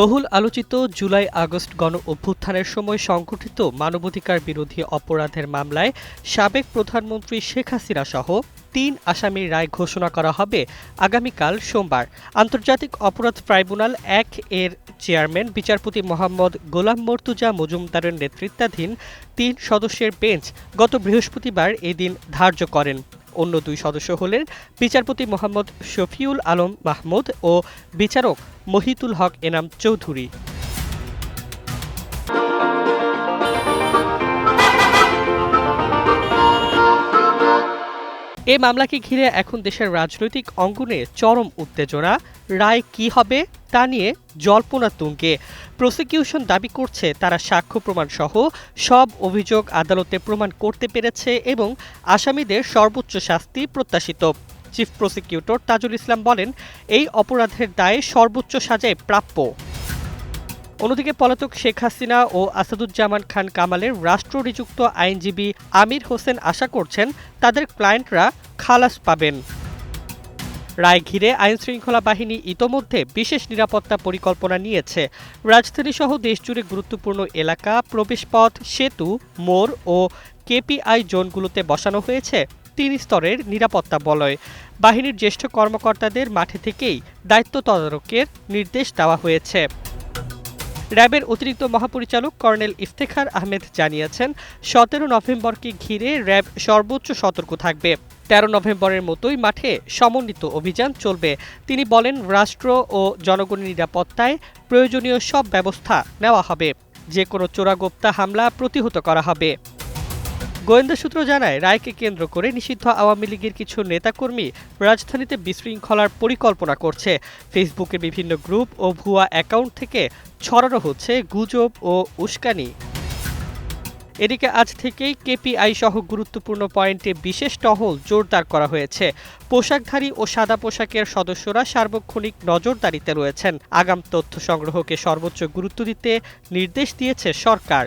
বহুল আলোচিত July August গণ অভ্যুত্থানের সময় সংঘটিত মানবাধিকার বিরোধী অপরাধের মামলায় সাবেক প্রধানমন্ত্রী শেখ হাসিনা সহ তিন আসামির রায় ঘোষণা করা হবে আগামীকাল সোমবার। আন্তর্জাতিক অপরাধ ট্রাইব্যুনাল এক এর চেয়ারম্যান বিচারপতি মোহাম্মদ গোলাম মর্তুজা মজুমদারের নেতৃত্বাধীন তিন সদস্যের বেঞ্চ গত বৃহস্পতিবার এদিন ধার্য করেন। অন্য দুই সদস্য হলেন বিচারপতি মোহাম্মদ শফিউল আলম মাহমুদ ও বিচারক মহিতুল হক এনাম চৌধুরী। এ মামলাকে ঘিরে এখন দেশের রাজনৈতিক অঙ্গনে চরম উত্তেজনা। রায় কি হবে তা নিয়ে জল্পনা তুঙ্গে। প্রসিকিউশন দাবি করছে তারা সাক্ষ্য প্রমাণ সহ সব অভিযোগ আদালতে প্রমাণ করতে পেরেছে এবং আসামিদের সর্বোচ্চ শাস্তি প্রত্যাশিত। চিফ প্রসিকিউটর তাজুল ইসলাম বলেন, এই অপরাধের দায়ে সর্বোচ্চ সাজায় প্রাপ্য। অন্যদিকে পলাতক শেখ হাসিনা ও আসাদুজ্জামান খান কামালের রাষ্ট্র নিযুক্ত আইনজীবী আমির হোসেন আশা করছেন তাদের ক্লায়েন্টরা খালাস পাবেন। রায় ঘিরে আইন শৃঙ্খলা বাহিনী ইতোমধ্যে বিশেষ নিরাপত্তা পরিকল্পনা নিয়েছে। রাজধানী সহ দেশজুড়ে গুরুত্বপূর্ণ এলাকা, প্রবেশপথ, সেতু, মোড় ও কেপিআই জোনগুলোতে বসানো হয়েছে তিন স্তরের নিরাপত্তা বলয়। বাহিনীর জ্যেষ্ঠ কর্মকর্তাদের মাঠে থেকেই দায়িত্ব তদারকের নির্দেশ দেওয়া হয়েছে। র্যাবের অতিরিক্ত মহাপরিচালক কর্নেল ইফতেখার আহমেদ জানিয়েছেন, সতেরো নভেম্বরকে ঘিরে র্যাব সর্বোচ্চ সতর্ক থাকবে। তেরো নভেম্বরের মতোই মাঠে সমন্বিত অভিযান চলবে। তিনি বলেন, রাষ্ট্র ও জনগণের নিরাপত্তায় প্রয়োজনীয় সব ব্যবস্থা নেওয়া হবে। যে কোনো চোরাগোপ্তা হামলা প্রতিহত করা হবে। গোয়েন্দা সূত্র জানায়, রায়কে কেন্দ্র করে নিষিদ্ধ আওয়ামী লীগের কিছু নেতাকর্মী রাজধানীতে বিশৃঙ্খলার পরিকল্পনা করছে। ফেসবুকে বিভিন্ন গ্রুপ ও ভুয়া অ্যাকাউন্ট থেকে ছড়ানো হচ্ছে গুজব ও উস্কানি। এদিকে আজ থেকেই কেপিআই সহ গুরুত্বপূর্ণ পয়েন্টে বিশেষ টহল জোরদার করা হয়েছে। পোশাকধারী ও সাদা পোশাকের সদস্যরা সার্বক্ষণিক নজরদারিতে রয়েছেন। আগাম তথ্য সংগ্রহকে সর্বোচ্চ গুরুত্ব দিতে নির্দেশ দিয়েছে সরকার।